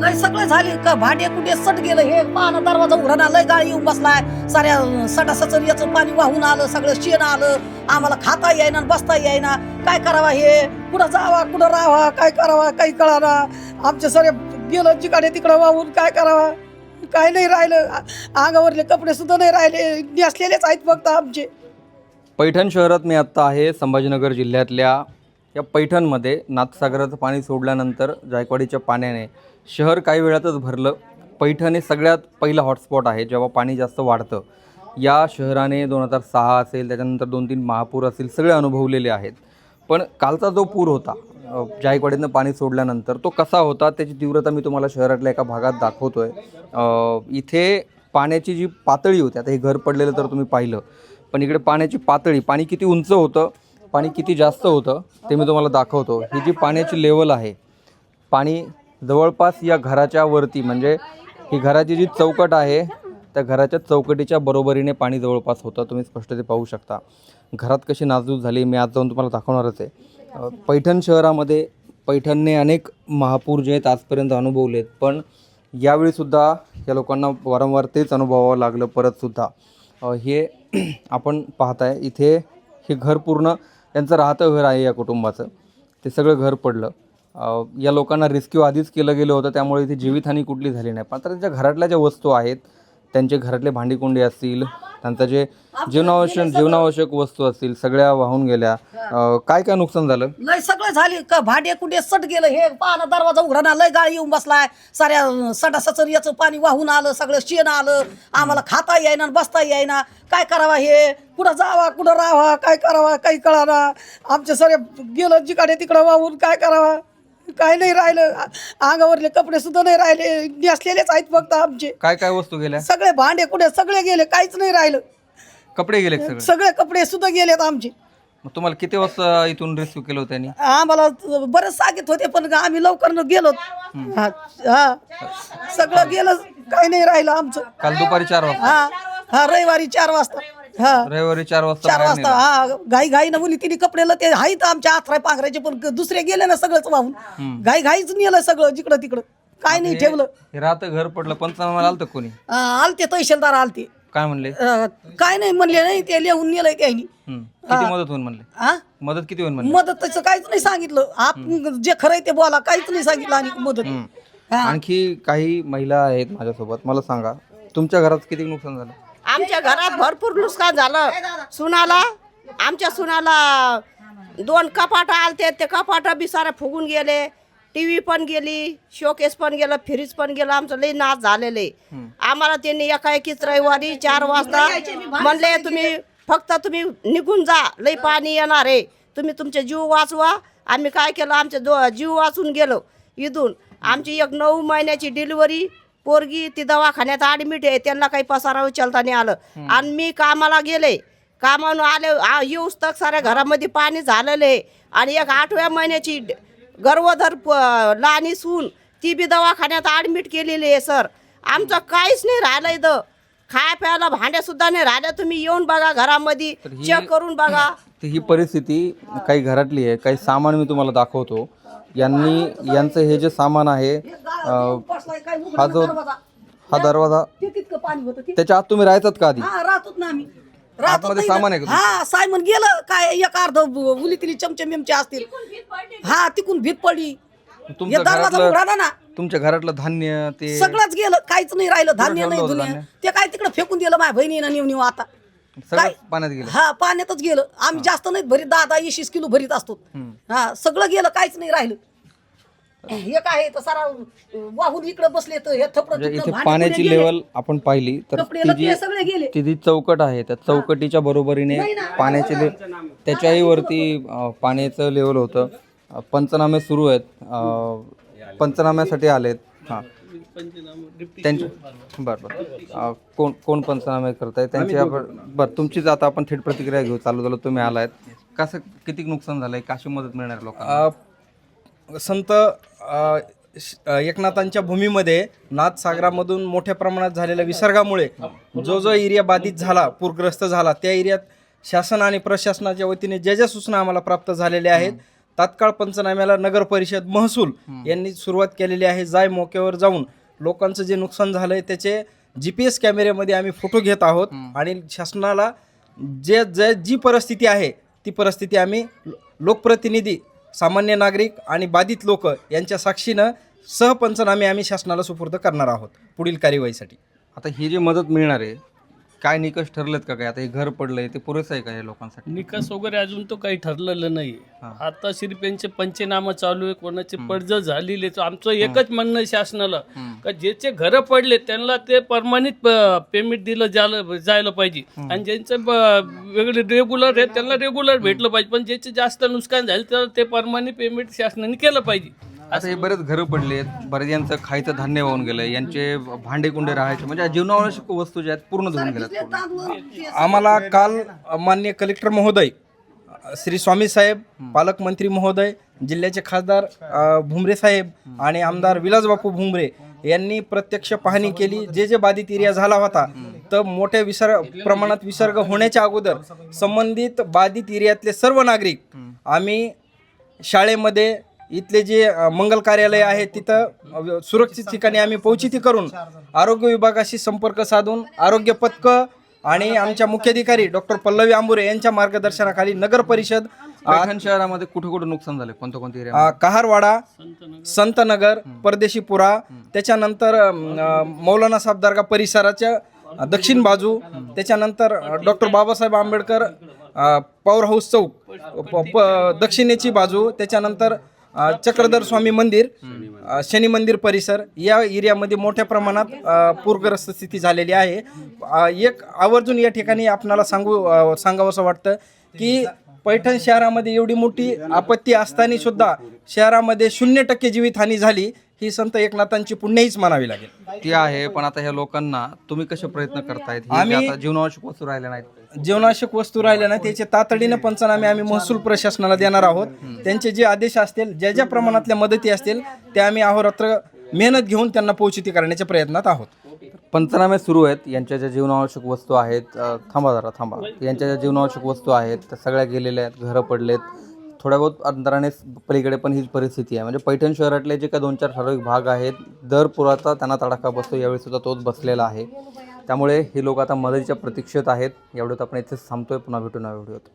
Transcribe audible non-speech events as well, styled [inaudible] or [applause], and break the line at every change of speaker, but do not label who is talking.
लय सगळं झाली का? भांडे कुठे सट गेलं. हे पाहणं दरवाजा उघडा लय गाळ येऊन बसलाय. साऱ्या सटासाचं याचं पाणी वाहून आलं सगळं शेण आलं. आम्हाला खाता येईना बसता येईना. काय करावा हे? कुठं जावा कुठं राहावा? काय करावा? काही कळाना. आमचे सारे गेलं जिकडे तिकडं वाहून काय करावा? काय नाही राहिलं. अंगावरले कपडे सुद्धा नाही राहिले. नेसलेलेच आहेत फक्त आमचे.
पैठण शहरात मी आत्ता आहे संभाजीनगर जिल्ह्यातल्या या पैठणमध्ये नाथसागराचं पाणी सोडल्यानंतर जायकवाडीच्या पाण्याने शहर काही वेळातच भरलं. पैठण हे सगळ्यात पहिलं हॉटस्पॉट आहे जेव्हा पाणी जास्त वाढतं. या शहराने दोन हजार सहा असेल त्याच्यानंतर दोन तीन महापूर असेल सगळे अनुभवलेले आहेत. पण कालचा जो पूर होता जायकवाडीनं पाणी सोडल्यानंतर तो कसा होता त्याची तीव्रता मी तुम्हाला शहरातल्या एका भागात दाखवतो आहे इथे पाण्याची जी पातळी होती आता हे घर पडलेलं तर तुम्ही पाहिलं पण इकडे पाण्याची पातळी पाणी किती उंच होतं पाणी किती जास्त होतं ते मी तुम्हाला दाखवतो. ही जी पाण्याची लेवल आहे पाणी जवळपास या घराच्या वरती म्हणजे ही घराची जी चौकट आहे त्या घराच्या चौकटीच्या बरोबरीने पाणी जवळपास होतं. तुम्ही स्पष्ट ते पाहू शकता. घरात कशी नाजूक झाली मी आज जाऊन तुम्हाला दाखवणारच आहे. पैठण शहरामध्ये पैठणने अनेक महापूर जे आहेत आजपर्यंत अनुभवलेत पण यावेळीसुद्धा या लोकांना वारंवार तेच अनुभवावं लागलं परतसुद्धा हे [clears throat] आपण पाहताय इथे हे घर पूर्ण यांचं राहतं घर आहे या कुटुंबाचं. ते सगळं घर पडलं. या लोकांना रेस्क्यू आधीच केलं गेलं होतं त्यामुळे इथे जीवितहानी कुठली झाली नाही. पण आता त्यांच्या घरातल्या ज्या वस्तू आहेत त्यांचे घरातले भांडीकुंडी असतील त्यांचं जे जीवनावश्यक जीवनावश्यक वस्तू असतील सगळ्या वाहून गेल्या. अ, काय काय नुकसान झालं?
लय सगळं झाली. का भांडे कुठे सट गेलं. हे पाहणं दरवाजा उघडा लय गाळी येऊन बसलाय. साऱ्या सटासाचं याचं पाणी वाहून आलं सगळं शेण आलं. आम्हाला खाता येईना बसता येईना. काय करावा हे? कुठं जावा कुठं राहावा काय करावा काही कळाना. आमचे सगळे गेलं जिकडे तिकडं वाहून काय करावा? काय नाही राहिलं. आ- अंगावरले कपडे सुद्धा नाही राहिले. नेसलेलेच आहेत फक्त आमचे.
काय काय वस्तू गेल्या?
सगळे भांडे कुठे? सगळे गेले. काहीच नाही राहिलं.
कपडे गेले का सगळे?
सगळे कपडे सुद्धा गेलेत आमचे.
मग तुम्हाला किती वाजता इथून रेस्क्यू केलं होतं त्यांनी?
आम्हाला बरेच सांगित होते पण आम्ही लवकर न गेलो. हा हा. सगळं गेलं. काही नाही राहिलं आमचं.
काल दुपारी चार वाजता?
हा. हा रविवारी चार वाजता. हा.
रविवारी चार वाजता
चार
बाहेर
वाजता. हा घाई घाई न मुली तिने कपडे ल- ते आहेत आमच्या आथराय पांघरायचे पण दुसरे गेले ना सगळंच वाहून. घाई घाईच नेलं सगळं जिकडं तिकडं. काय नाही ठेवलं.
हे राहतं घर पडलं पंचनामा आलं कोणी?
आलते तहसीलदार आलते.
काय म्हणले?
अं, काय नाही म्हणले नाही ते लिहून नेलंय त्यांनी.
हम्म. किती मदत होईल म्हणले?
हा
मदत किती होईल म्हणले?
मदत त्याचं काहीच नाही सांगितलं. आप जे खरंय ते बोला काहीच नाही सांगितलं आणि मदत. हा.
आणखी काही महिला आहेत माझ्यासोबत मला सांगा तुमच्या घरात किती नुकसान झालं?
आमच्या घरात भरपूर नुकसान झालं. सुनाला आमच्या सुनाला दोन कपाट आलते ते कपाट बी सारे फुगून गेले. टीव्ही पण गेली शोकेस पण गेलं फ्रीज पण गेलं. आमचं लई नाश झालेले. आम्हाला त्यांनी एकाएकीच रविवारी चार वाजता म्हणले तुम्ही फक्त तुम्ही निघून जा लई पाणी येणार आहे. तुम्ही तुमचे जीव वाचवा. आम्ही काय केलं आमचे दो जीव वाचून गेलो इथून. आमची एक नऊ महिन्याची डिलिव्हरी पोरगी ती दवाखान्यात ॲडमिट आहे त्यांना काही पसारा उचलता नाही आलं. आणि मी कामाला गेले. कामावून आले आ- येऊस तक साऱ्या घरामध्ये पाणी झालेलं आहे. आणि एक आठव्या महिन्याची ड- गर्भधर प- लहानी सून ती बी दवाखान्यात ॲडमिट केलेली आहे सर. आमचं काहीच नाही राहिलं इथं. खाया प्यायला भांड्या सुद्धा नाही राहिल्या. तुम्ही येऊन बघा घरामध्ये.
तर ही-
चेक करून बघा.
तर ही परिस्थिती काही घरातली आहे. काही सामान मी तुम्हाला दाखवतो. यांनी यांचं हे जे सामान आहे हा जो हा दरवाजा त्याच्या आत तुम्ही राहायचात का आधी?
हा राहतोच ना आम्ही.
आतमध्ये सामान. आहे का
हा सायमन गेलं काय एक अर्ध उली तिली चमचे मिमचे असतील हा तिकून भीत पडली. हे
तुमच्या
दरवाजा
घरातलं
उघडा ना
तुमच्या घरातलं धान्य ते
सगळंच गेलं काहीच नाही राहिलं. धान्य नाही दुनिया? ते काय तिकडे फेकून दिलं माझ्या बहिणीनं नेऊ नेऊ आता.
सगळं
काय?
पाण्यात गेलं.
हा पाण्यातच गेलं. आम्ही जास्त नाही भरीत दहा दहा वीस किलो भरीत असतो. हा सगळं गेलं काहीच नाही राहिलं. हे काय तर सारा वाहून इकडे बसले तर हे थपडं
म्हणजे
तिकडं
इथे
भांडे
पाण्याची
गेले.
लेवल आपण पाहिली तर
कपडे
ती
लत्ते
जी
सगळे गेले.
ती जी चौकट आहे त्या चौकटीच्या बरोबरीने पाण्याचे ले त्याच्याही वरती अं, पाण्याचं लेवल होतं. अं, पंचनामे सुरू आहेत. अं, पंचनाम्यासाठी आलेत. हां. त्यांचे बरं बरं. कोण कोण पंचनामे करताय? त्यांची आपण बरं तुमचीच आता आपण थेट प्रतिक्रिया घेऊ. चालू झालं तुम्ही आलायत. कसं किती नुकसान झालंय? कशी मदत मिळणार लोकांना?
अ, संत एकनाथांच्या भूमीमध्ये नाथसागरामधून मोठ्या प्रमाणात झालेल्या विसर्गामुळे जो जो एरिया बाधित झाला पूरग्रस्त झाला त्या एरियात शासन आणि प्रशासनाच्या वतीने ज्या ज्या सूचना आम्हाला प्राप्त झालेल्या आहेत तात्काळ पंचनाम्याला नगर परिषद महसूल यांनी सुरुवात केलेली आहे. जाय मोक्यावर जाऊन लोकांचं जे नुकसान झालंय त्याचे जी पी एस कॅमेऱ्यामध्ये आम्ही फोटो घेत आहोत आणि शासनाला जे जे जी परिस्थिती आहे ती परिस्थिती आम्ही लोकप्रतिनिधी सामान्य नागरिक आणि बाधित लोक यांच्या साक्षीनं सहपंचनामे आम्ही शासनाला सुपूर्द करणार आहोत पुढील कार्यवाहीसाठी.
आता ही जी मदत मिळणार आहे काय निकष ठरलेत का काय आता हे घर पडलंय ते पुरेसं आहे का या लोकांसाठी?
निकास वगैरे अजून तो काही ठरलेलं नाही
हा.
आता शिरपेंचे पंचनामा चालू आहे कोणाचे पडझड झालेले तर आमचं एकच म्हणणं आहे शासनाला का ज्याचे घरं पडले त्यांना ते परमानित पेमेंट दिलं जायला जायला पाहिजे. आणि ज्यांचं ब- वेगळे रेग्युलर आहे त्यांना रेग्युलर भेटलं पाहिजे. पण ज्याचे जास्त नुकसान झाले तर ते परमानित पेमेंट शासनाने केलं पाहिजे.
आता हे बरेच घरं पडलेत. बरेच यांचं खायचं धान्य वाहून गेलं यांचे भांडे कुंडे राहायचे. म्हणजे जीवनावश्यक वस्तू ज्या आहेत पूर्ण धुवून पूर्ण.
आम्हाला काल मान्य कलेक्टर महोदय श्री स्वामी साहेब पालकमंत्री महोदय जिल्ह्याचे खासदार भुमरे साहेब आणि आमदार विलासबापू भुमरे यांनी प्रत्यक्ष पाहणी केली. जे जे बाधित एरिया झाला होता तर मोठ्या विसर्ग प्रमाणात विसर्ग होण्याच्या अगोदर संबंधित बाधित एरियातले सर्व नागरिक आम्ही शाळेमध्ये इथले जे मंगल कार्यालय आहे तिथं सुरक्षित ठिकाणी आम्ही पोहोचिती करून आरोग्य विभागाशी संपर्क साधून आरोग्य पथकं आणि आमच्या मुख्याधिकारी डॉक्टर पल्लवी आंबुरे यांच्या मार्गदर्शनाखाली नगर परिषद
शहरामध्ये कुठे कुठे नुकसान झाले? एरिया
अ, कहारवाडा संतनगर परदेशीपुरा त्याच्यानंतर मौलाना साहेब दर्गा परिसराच्या दक्षिण बाजू त्याच्यानंतर doctor Babasaheb Ambedkar power house चौक दक्षिणेची बाजू त्याच्यानंतर अ, चक्रधर स्वामी मंदिर अ, शनी मंदिर परिसर या एरियामध्ये मोठ्या प्रमाणात अ, पूरग्रस्त स्थिती झालेली आहे. अ, एक आवर्जून या ठिकाणी आपणाला सांगू अ, सांगावंसं वाटतं की पैठण शहरामध्ये एवढी मोठी आपत्ती असताना सुद्धा शहरामध्ये शून्य टक्के जीवितहानी झाली ही संत एकनाथांची पुण्यहीच मानावी लागेल.
ती आहे पण आता ह्या लोकांना तुम्ही कसे प्रयत्न करतायत? हे जे
आम्ही-
आता जीवनावश्यक वस्तू राहिल्या नाहीत.
जीवनावश्यक वस्तू राहिल्या ना त्याचे तातडीनं पंचनामे आम्ही महसूल प्रशासनाला देणार आहोत. त्यांचे जे आदेश असतील ज्या ज्या प्रमाणातल्या मदती असतील त्या आम्ही अहोरात्र मेहनत घेऊन त्यांना पोहोचिती करण्याच्या प्रयत्नात आहोत.
पंचनामे सुरू आहेत. यांच्या ज्या जीवनावश्यक वस्तू आहेत थांबा जरा थांबा. यांच्या ज्या जीवनावश्यक वस्तू आहेत त्या सगळ्या गेलेल्या आहेत घरं पडलेत. थोड्या बहुत अंतराने पलीकडे पण हीच परिस्थिती आहे. म्हणजे पैठण शहरातले जे काही दोन चार ठराविक भाग आहेत दर पुराचा त्यांना तडाखा बसतो. यावेळी सुद्धा तोच बसलेला आहे. त्यामुळे हे लोक आता मदतीच्या प्रतीक्षेत आहेत. एवढ्यात आपण इथेच थांबतोय. पुन्हा भेटू नव्या व्हिडिओत.